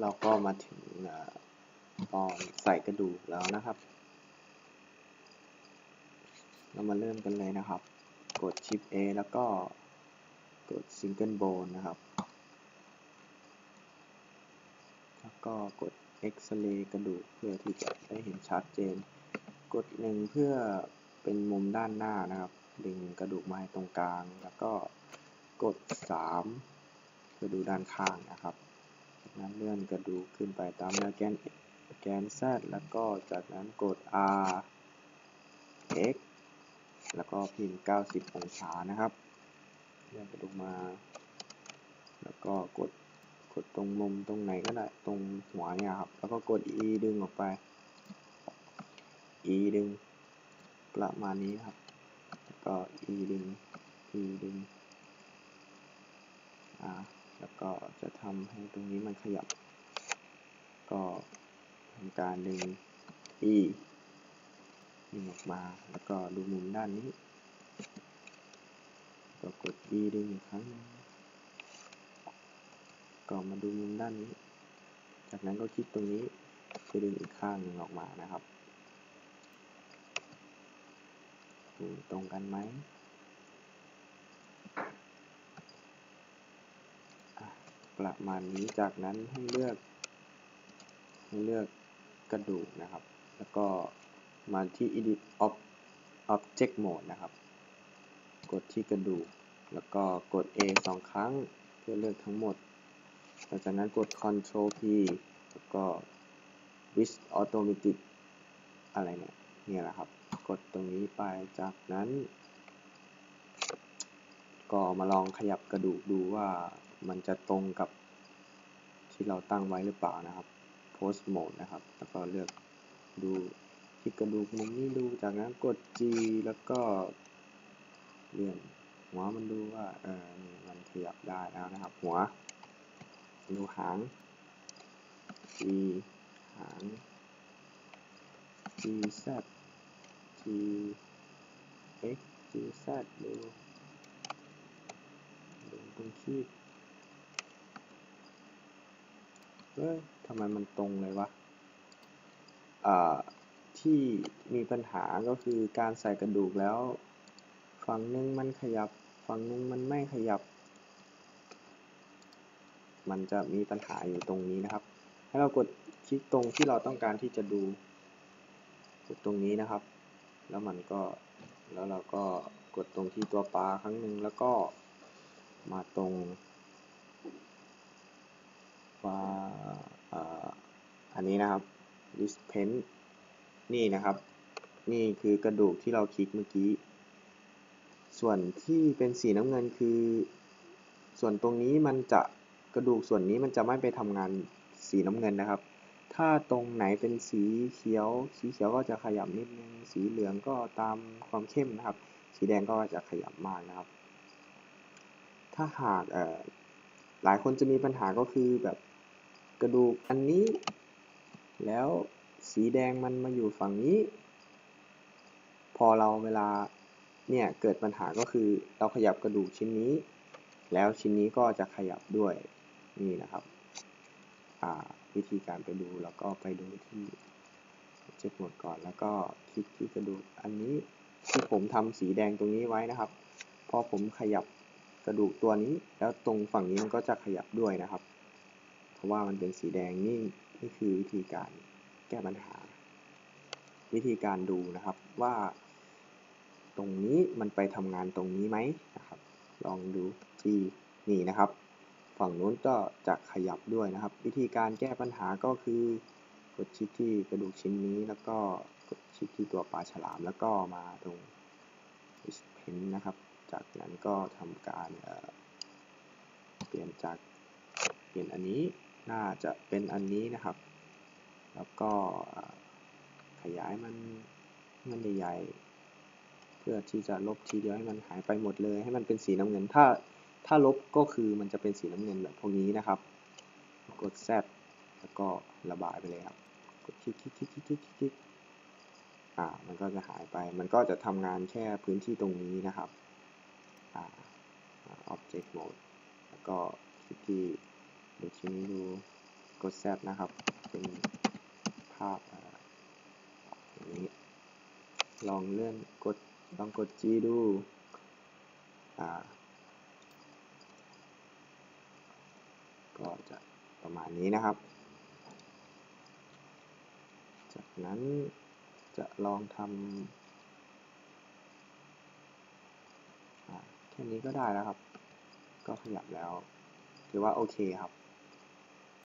เราก็มาถึงตอนใส่กระดูกแล้วนะครับ เรามาเริ่มกันเลยนะครับ กดชิป A แล้วก็กด Single Bone นะครับ แล้วก็กด X-ray กระดูกเพื่อที่จะได้เห็นชัดเจน กดหนึ่งเพื่อเป็นมุมด้านหน้านะครับ ดึงกระดูกมาให้ตรงกลาง แล้วก็กด 3 เพื่อดูด้านข้างนะครับ จากนั้นเลื่อนกระดูกขึ้นไปตามแนวแกนแกน Z แล้วก็จากนั้นกด R X แล้วก็พิมพ์ 90 องศานะครับ เลื่อนกระดูกมา แล้วก็กดกดตรงมุมตรงไหนก็ได้ตรงหัวเนี่ยครับ แล้วก็กด E ดึงออกไป E ดึงประมาณนี้ครับ แล้วก็ E ดึง E ดึงอ่า แล้วก็จะทำให้ตรงนี้มันขยับ ก็ทำการดึง E ดึงออกมา แล้วก็ดูมุมด้านนี้ ก็กด E ดึงอีกครั้งนึงก็มาดูมุมด้านนี้ จากนั้นก็คลิกตรงนี้เพื่อดึงอีกข้างหนึ่งออกมานะครับ ตรงกันไหมอะ ประมาณนี้ จากนั้นให้เลือก ให้เลือกกระดูกนะครับ แล้วก็มาที่ edit Ob object mode นะครับ กดที่กระดูก แล้วก็กด A สองครั้ง เพื่อเลือกทั้งหมด หลังจากนั้นกด Ctrl P แล้วก็ With Automatic อะไรเนี่ย เนี่ยแหละครับ กดตรงนี้ไป จากนั้น ก็มาลองขยับกระดูกดูว่า มันจะตรงกับที่เราตั้งไว้หรือเปล่านะครับ Post Mode นะครับ แล้วก็เลือกดูที่กระดูกมุมนี้ดู จากนั้นกด G แล้วก็เลื่อนหัวมันดูว่าเออมันขยับได้แล้วนะครับ หัว ดูหาง G หาง G Z G X G Z ดูดูตรงคีบ เฮ้ยทำไมมันตรงเลยวะที่มีปัญหาก็คือการใส่กระดูกแล้ว ฝั่งหนึ่งมันขยับ ฝั่งหนึ่งมันไม่ขยับ มันจะมีปัญหาอยู่ตรงนี้นะครับ ให้เรากดคลิกตรงที่เราต้องการที่จะดูกดตรงนี้นะครับ แล้วมันก็แล้วเราก็กดตรงที่ตัวปลาครั้งหนึ่งแล้วก็มาตรง ปลาอ่าอันนี้นะครับ dispense นี่นะครับ นี่คือกระดูกที่เราคลิกเมื่อกี้ ส่วนที่เป็นสีน้ำเงินคือ ส่วนตรงนี้มันจะกระดูกส่วนนี้มันจะไม่ไปทำงานสีน้ำเงินนะครับ ถ้าตรงไหนเป็นสีเขียว สีเขียวก็จะขยับนิดนึง สีเหลืองก็ตามความเข้มนะครับ สีแดงก็จะขยับมากนะครับ ถ้าหากหลายคนจะมีปัญหาก็คือแบบ กระดูกอันนี้ แล้วสีแดงมันมาอยู่ฝั่งนี้ พอเราเวลาเนี่ยเกิดปัญหาก็คือเราขยับกระดูกชิ้นนี้ แล้วชิ้นนี้ก็จะขยับด้วยนี่นะครับวิธีการไปดูแล้วก็ไปดูที่เช็คหมดก่อนแล้วก็คลิกที่กระดูกอันนี้ที่ผมทำสีแดงตรงนี้ไว้นะครับพอผมขยับกระดูกตัวนี้ แล้วตรงฝั่งนี้มันก็จะขยับด้วยนะครับ ราะว่ามันเป็นสีแดงนี่นี่คือวิธีการแก้ปัญหา วิธีการดูนะครับว่า ตรงนี้มันไปทำงานตรงนี้ไหมนะครับ ลองดูที่นี่นะครับ ฝั่งนู้นก็จะขยับด้วยนะครับ วิธีการแก้ปัญหาก็คือกดชิดที่กระดูกชิ้นนี้แล้วก็กดชิดที่ตัวปลาฉลามแล้วก็มาตรงเพนนะครับ จากนั้นก็ทำการเปลี่ยนจากเปลี่ยนอันนี้ น่าจะเป็นอันนี้นะครับ แล้วก็ขยายมันมันใหญ่ๆ เพื่อที่จะลบทีเดียวให้มันหายไปหมดเลย ให้มันเป็นสีน้ำเงิน ถ้าถ้าลบก็คือมันจะเป็นสีน้ำเงินแบบพวกนี้นะครับ กด Z แล้วก็ระบายไปเลยครับ กดคลิกคลิกคลิกคลิกคลิกคลิกอ่า มันก็จะหายไป มันก็จะทำงานแค่พื้นที่ตรงนี้นะครับ อ่า object mode แล้วก็คลิกที่ เดี๋ยวทีนี้ดูกดแซดนะครับ เป็นภาพอ่าอย่างนี้ ลองเลื่อนกดลองกด G ดูอ่าก็จะประมาณนี้นะครับ จากนั้นจะลองทำแค่นี้ก็ได้แล้วครับ ก็ขยับแล้ว ถือว่าโอเคครับ